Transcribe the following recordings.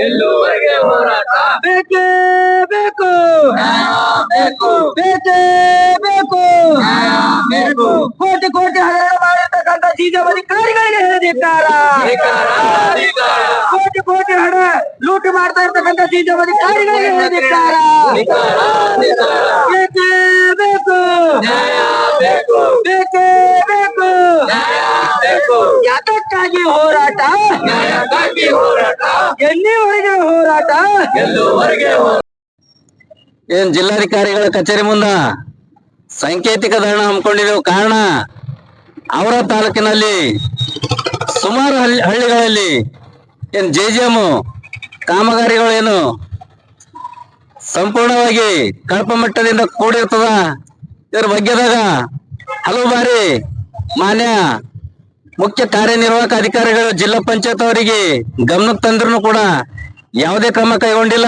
ಗೆಲ್ಲುವರೆಗೆ ಹೋರಾಟ ಬೇಕೇ ಬೇಕು ಬೇಕು ಬೇಕೇ ಬೇಕು ಬೇಕು ಕೋಟಿ ಕೋಟಿ ಹಗರಣ ಮಾಡಿರ್ತಕ್ಕಂಥ ಜೀಜ ಅಧಿಕಾರಿಗಳಿಗೆ ಹೇಳಿದ್ದಾರೆ ಅಧಿಕಾರ ಅಧಿಕಾರ ಕೋಟಿ ಕೋಟಿ ಹಣ ಲೂಟಿ ಮಾಡ್ತಾ ಇರ್ತಕ್ಕಂಥ ಜೀಜ ಅಧಿಕಾರಿಗಳಿಗೆ ಹೇಳಿದ್ದಾರೆ ಅಧಿಕಾರ ಅಧಿಕಾರ ಬೇಕೇ ಬೇಕು ನ್ಯಾಯ ಬೇಕು ಬೇಕೇ ಬೇಕು ನ್ಯಾಯ ಹೋರಾಟ? ನ್ಯಾಯಕ್ಕಾಗಿ ಹೋರಾಟ. ಎಲ್ಲಿವರೆಗೆ ಹೋರಾಟ? ಎಲ್ಲಿವರೆಗೆ ಹೋರಾಟ? ಏನ್ ಜಿಲ್ಲಾಧಿಕಾರಿಗಳ ಕಚೇರಿ ಮುಂದ ಸಾಂಕೇತಿಕ ಧರಣ ಹಮ್ಮಿಕೊಂಡಿರುವ ಕಾರಣ ಅವರ ತಾಲೂಕಿನಲ್ಲಿ ಸುಮಾರು ಹಳ್ಳಿ ಹಳ್ಳಿಗಳಲ್ಲಿ ಏನ್ ಜೆ ಜಿ ಎಂ ಕಾಮಗಾರಿಗಳೇನು ಏನು ಸಂಪೂರ್ಣವಾಗಿ ಕಳಪ ಮಟ್ಟದಿಂದ ಕೂಡಿರ್ತದ? ಇದ್ರ ಬಗ್ಗೆದಾಗ ಹಲವು ಬಾರಿ ಮಾನ್ಯ ಮುಖ್ಯ ಕಾರ್ಯನಿರ್ವಾಹಕ ಅಧಿಕಾರಿಗಳು ಜಿಲ್ಲಾ ಪಂಚಾಯತ್ ಅವರಿಗೆ ಗಮನಕ್ಕೆ ತಂದ್ರು ಕೂಡ ಯಾವುದೇ ಕ್ರಮ ಕೈಗೊಂಡಿಲ್ಲ.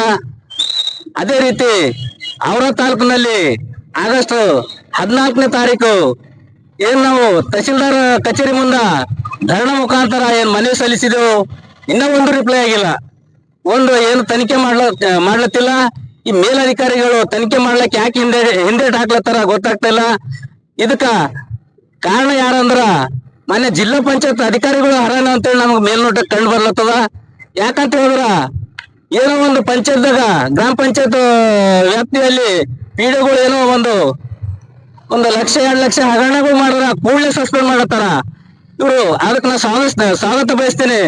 ಅದೇ ರೀತಿ ಅವರ ತಾಲೂಕಿನಲ್ಲಿ ಆಗಸ್ಟ್ ಹದಿನಾಲ್ಕನೇ ತಾರೀಕು ಏನ್ ನಾವು ತಹಸೀಲ್ದಾರ್ ಕಚೇರಿ ಮುಂದ ಧರಣ ಮುಖಾಂತರ ಏನ್ ಮನವಿ ಸಲ್ಲಿಸಿದೆವು. ಇನ್ನೂ ಒಂದು ರಿಪ್ಲೈ ಆಗಿಲ್ಲ. ಒಂದು ಏನು ತನಿಖೆ ಮಾಡ್ಲ, ಮಾಡ್ಲತ್ತಿಲ್ಲ. ಈ ಮೇಲಧಿಕಾರಿಗಳು ತನಿಖೆ ಮಾಡ್ಲಕ್ಕೆ ಯಾಕೆ ಹಿಂದೆ ಹಿಂದೇಟ್ ಹಾಕ್ಲತ್ತಾರ ಗೊತ್ತಾಗ್ತಾ ಇಲ್ಲ. ಇದಕ್ಕ ಕಾರಣ ಯಾರಂದ್ರ ಮೊನ್ನೆ ಜಿಲ್ಲಾ ಪಂಚಾಯತ್ ಅಧಿಕಾರಿಗಳು ಹರಾನ ಅಂತೇಳಿ ನಮ್ಗೆ ಮೇಲ್ನೋಟಕ್ಕೆ ಕಂಡು ಬರ್ಲತ್ತದ? ಯಾಕಂತ ಹೇಳಿದ್ರ, ಏನೋ ಒಂದು ಪಂಚಾಯತ್ದಾಗ, ಗ್ರಾಮ ಪಂಚಾಯತ್ ವ್ಯಾಪ್ತಿಯಲ್ಲಿ ಪೀಡೆಗಳು ಏನೋ ಒಂದು ಒಂದು ಲಕ್ಷ, ಎರಡು ಲಕ್ಷ ಹಗರಣಗಳು ಮಾಡಿದ್ರ ಕೂಡಲೇ ಸಸ್ಪೆಂಡ್ ಮಾಡತ್ತಾರ. ಇವರು ಅದಕ್ಕೆ ನಾ ಸ್ವಾಗತ ಸ್ವಾಗತ ಬಯಸ್ತೇನೆ.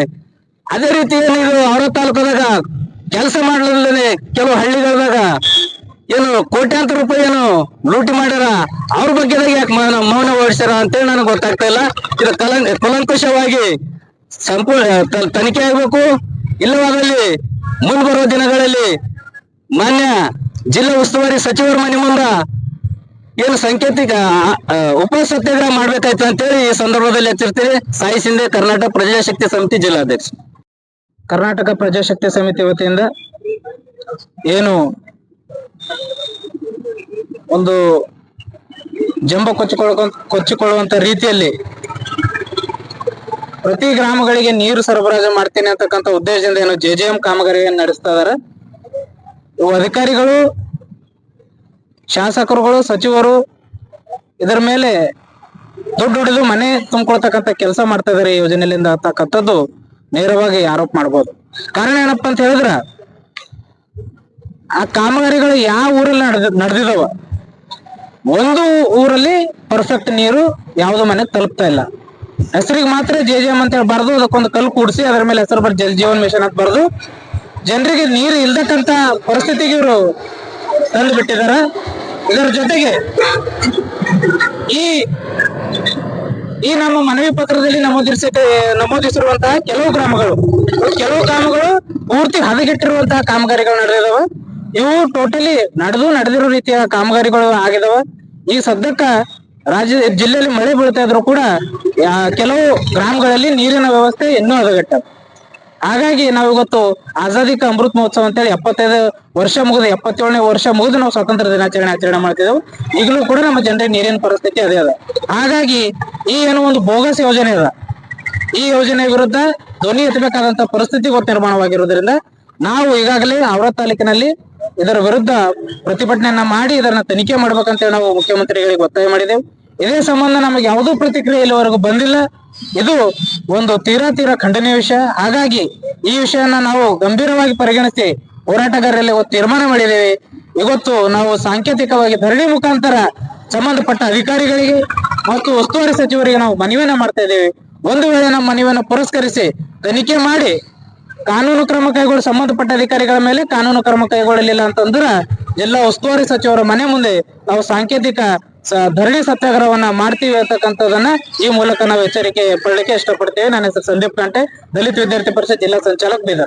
ಅದೇ ರೀತಿ ಏನಿದ್ರು ಅವರ ತಾಲೂಕದಾಗ ಕೆಲಸ ಮಾಡಲಿಲ್ಲದೆ ಕೆಲವು ಹಳ್ಳಿಗಳದಾಗ ಏನು ಕೋಟ್ಯಾಂತರ ರೂಪಾಯಿ ಏನು ಲೂಟಿ ಮಾಡ್ಯಾರ? ಅವ್ರ ಬಗ್ಗೆ ಯಾಕೆ ಮೌನ ಓಡಿಸ್ಯಾರ ಅಂತ ಅಂತೇಳಿ ನನಗೆ ಗೊತ್ತಾಗ್ತಾ ಇಲ್ಲ. ಇದು ಕಲ, ಕುಲಂಕುಷವಾಗಿ ಸಂಪೂರ್ಣ ತನಿಖೆ ಆಗ್ಬೇಕು. ಇಲ್ಲವಾದಲ್ಲಿ ಮುಂದೆ ಬರುವ ದಿನಗಳಲ್ಲಿ ಮಾನ್ಯ ಜಿಲ್ಲಾ ಉಸ್ತುವಾರಿ ಸಚಿವರ ಮನೆ ಮುಂದ ಏನು ಸಾಂಕೇತಿಕ ಉಪ ಸತ್ಯಾಗ್ರಹ ಮಾಡ್ಬೇಕಾಯ್ತು ಅಂತೇಳಿ ಈ ಸಂದರ್ಭದಲ್ಲಿ ಎಚ್ಚರಿಸ್ತೀವಿ ಸಾಯಿ ಸಿಂಧೆ, ಕರ್ನಾಟಕ ಪ್ರಜಾಶಕ್ತಿ ಸಮಿತಿ ಜಿಲ್ಲಾಧ್ಯಕ್ಷ. ಕರ್ನಾಟಕ ಪ್ರಜಾಶಕ್ತಿ ಸಮಿತಿ ವತಿಯಿಂದ ಏನು ಒಂದು ಜಂಬ ಕೊಚ್ಚಿಕೊಳ್ಳ ಕೊಚ್ಚಿಕೊಳ್ಳುವಂತ ರೀತಿಯಲ್ಲಿ ಪ್ರತಿ ಗ್ರಾಮಗಳಿಗೆ ನೀರು ಸರಬರಾಜು ಮಾಡ್ತೇನೆ ಅಂತಕ್ಕಂಥ ಉದ್ದೇಶದಿಂದ ಏನು ಜೆ ಜೆ ಎಂ ಕಾಮಗಾರಿಯನ್ನು ನಡೆಸ್ತಾ ಇದಾರೆ. ಅಧಿಕಾರಿಗಳು, ಶಾಸಕರುಗಳು, ಸಚಿವರು ಇದರ ಮೇಲೆ ದುಡ್ಡು ಹಿಡಿದು ಮನೆ ತುಂಬಿಕೊಳ್ತಕ್ಕಂಥ ಕೆಲಸ ಮಾಡ್ತಾ ಇದಾರೆ ಯೋಜನೆಯಿಂದ ಅಂತಕ್ಕಂಥದ್ದು ನೇರವಾಗಿ ಆರೋಪ ಮಾಡ್ಬೋದು. ಕಾರಣ ಏನಪ್ಪಾ ಅಂತ ಹೇಳಿದ್ರ ಆ ಕಾಮಗಾರಿಗಳು ಯಾವ ಊರಲ್ಲಿ ನಡೆದ, ನಡೆದಿದವ? ಒಂದು ಊರಲ್ಲಿ ಪರ್ಫೆಕ್ಟ್ ನೀರು ಯಾವ್ದು ಮನೆ ತಲುಪ್ತಾ ಇಲ್ಲ. ಹೆಸರಿಗೆ ಮಾತ್ರ ಜೆ ಜೆ ಎಂ ಅಂತ ಹೇಳಿ ಬರ್ದು ಅದಕ್ಕೊಂದು ಕಲ್ಲು ಕೂಡಿಸಿ ಅದರ ಮೇಲೆ ಹೆಸರು ಬರ್ ಜಲ್ ಜೀವನ್ ಮಿಷನ್ ಅಂತ ಬರ್ದು ಜನರಿಗೆ ನೀರು ಇಲ್ದಕ್ಕಂತ ಪರಿಸ್ಥಿತಿಗೆ ಇವರು ತಂದು ಬಿಟ್ಟಿದಾರ. ಇದರ ಜೊತೆಗೆ ಈ ಈ ನಮ್ಮ ಮನವಿ ಪತ್ರದಲ್ಲಿ ನಮೂದಿಸಿ ನಮೂದಿಸಿರುವಂತಹ ಕೆಲವು ಗ್ರಾಮಗಳು ಕೆಲವು ಗ್ರಾಮಗಳು ಪೂರ್ತಿ ಹದಗೆಟ್ಟಿರುವಂತಹ ಕಾಮಗಾರಿಗಳು ನಡೆದಿದಾವ. ಇವು ಟೋಟಲಿ ನಡೆದು ನಡೆದಿರೋ ರೀತಿಯ ಕಾಮಗಾರಿಗಳು ಆಗಿದಾವ. ಈ ಸದ್ಯಕ್ಕ ರಾಜ್ಯ, ಜಿಲ್ಲೆಯಲ್ಲಿ ಮಳೆ ಬೀಳ್ತಾ ಇದ್ರು ಕೂಡ ಕೆಲವು ಗ್ರಾಮಗಳಲ್ಲಿ ನೀರಿನ ವ್ಯವಸ್ಥೆ ಇನ್ನೂ ಹದಗೆಟ್ಟ ಹಾಗಾಗಿ ನಾವು ಇವತ್ತು ಆಜಾದಿ ಕಾ ಅಮೃತ್ ಮಹೋತ್ಸವ ಅಂತೇಳಿ ಎಪ್ಪತ್ತೈದು ವರ್ಷ ಮುಗಿದ, ಎಪ್ಪತ್ತೇಳನೇ ವರ್ಷ ಮುಗಿದು ನಾವು ಸ್ವಾತಂತ್ರ್ಯ ದಿನಾಚರಣೆ ಆಚರಣೆ ಮಾಡ್ತಿದ್ದೆವು ಈಗಲೂ ಕೂಡ ನಮ್ಮ ಜನರಿಗೆ ನೀರಿನ ಪರಿಸ್ಥಿತಿ ಅದೇ ಅದ. ಹಾಗಾಗಿ ಈ ಏನೋ ಒಂದು ಬೋಗಸ್ ಯೋಜನೆ ಅದ. ಈ ಯೋಜನೆ ವಿರುದ್ಧ ಧ್ವನಿ ಎತ್ತಬೇಕಾದಂತ ಪರಿಸ್ಥಿತಿ ಗೊತ್ತ ನಿರ್ಮಾಣವಾಗಿರುವುದರಿಂದ ನಾವು ಈಗಾಗಲೇ ಅವರ ತಾಲೂಕಿನಲ್ಲಿ ಇದರ ವಿರುದ್ಧ ಪ್ರತಿಭಟನೆಯನ್ನ ಮಾಡಿ ಇದನ್ನ ತನಿಖೆ ಮಾಡ್ಬೇಕಂತೇಳಿ ನಾವು ಮುಖ್ಯಮಂತ್ರಿಗಳಿಗೆ ಒತ್ತಾಯ ಮಾಡಿದೆವು. ಇದೇ ಸಂಬಂಧ ನಮಗೆ ಯಾವುದೂ ಪ್ರತಿಕ್ರಿಯೆ ಇಲ್ಲಿವರೆಗೂ ಬಂದಿಲ್ಲ. ಇದು ಒಂದು ತೀರಾ ತೀರಾ ಖಂಡನೀಯ ವಿಷಯ. ಹಾಗಾಗಿ ಈ ವಿಷಯನ ನಾವು ಗಂಭೀರವಾಗಿ ಪರಿಗಣಿಸಿ ಹೋರಾಟಗಾರರಲ್ಲಿ ತೀರ್ಮಾನ ಮಾಡಿದ್ದೇವೆ. ಇವತ್ತು ನಾವು ಸಾಂಕೇತಿಕವಾಗಿ ಧರಣಿ ಮುಖಾಂತರ ಸಂಬಂಧಪಟ್ಟ ಅಧಿಕಾರಿಗಳಿಗೆ ಮತ್ತು ಉಸ್ತುವಾರಿ ಸಚಿವರಿಗೆ ನಾವು ಮನವಿಯನ್ನ ಮಾಡ್ತಾ ಇದ್ದೇವೆ. ಒಂದು ವೇಳೆ ನಮ್ಮ ಮನವಿಯನ್ನು ಪುರಸ್ಕರಿಸಿ ತನಿಖೆ ಮಾಡಿ ಕಾನೂನು ಕ್ರಮ ಕೈಗೊಳ್ಳ, ಸಂಬಂಧಪಟ್ಟ ಅಧಿಕಾರಿಗಳ ಮೇಲೆ ಕಾನೂನು ಕ್ರಮ ಕೈಗೊಳ್ಳಲಿಲ್ಲ ಅಂತಂದ್ರ ಜಿಲ್ಲಾ ಉಸ್ತುವಾರಿ ಸಚಿವರ ಮನೆ ಮುಂದೆ ನಾವು ಸಾಂಕೇತಿಕ ಧರಣಿ ಸತ್ಯಾಗ್ರಹವನ್ನ ಮಾಡ್ತೀವಿ ಅಂತಕ್ಕಂಥದನ್ನ ಈ ಮೂಲಕ ನಾವು ಎಚ್ಚರಿಕೆ ಪಡಲಿಕ್ಕೆ ಇಷ್ಟಪಡ್ತೇವೆ. ನನ್ನ ಹೆಸರು ಸಂದೀಪ್ ಕಂಟೆ, ದಲಿತ ವಿದ್ಯಾರ್ಥಿ ಪರಿಷತ್ ಜಿಲ್ಲಾ ಸಂಚಾಲಕ ಬೀದರ್.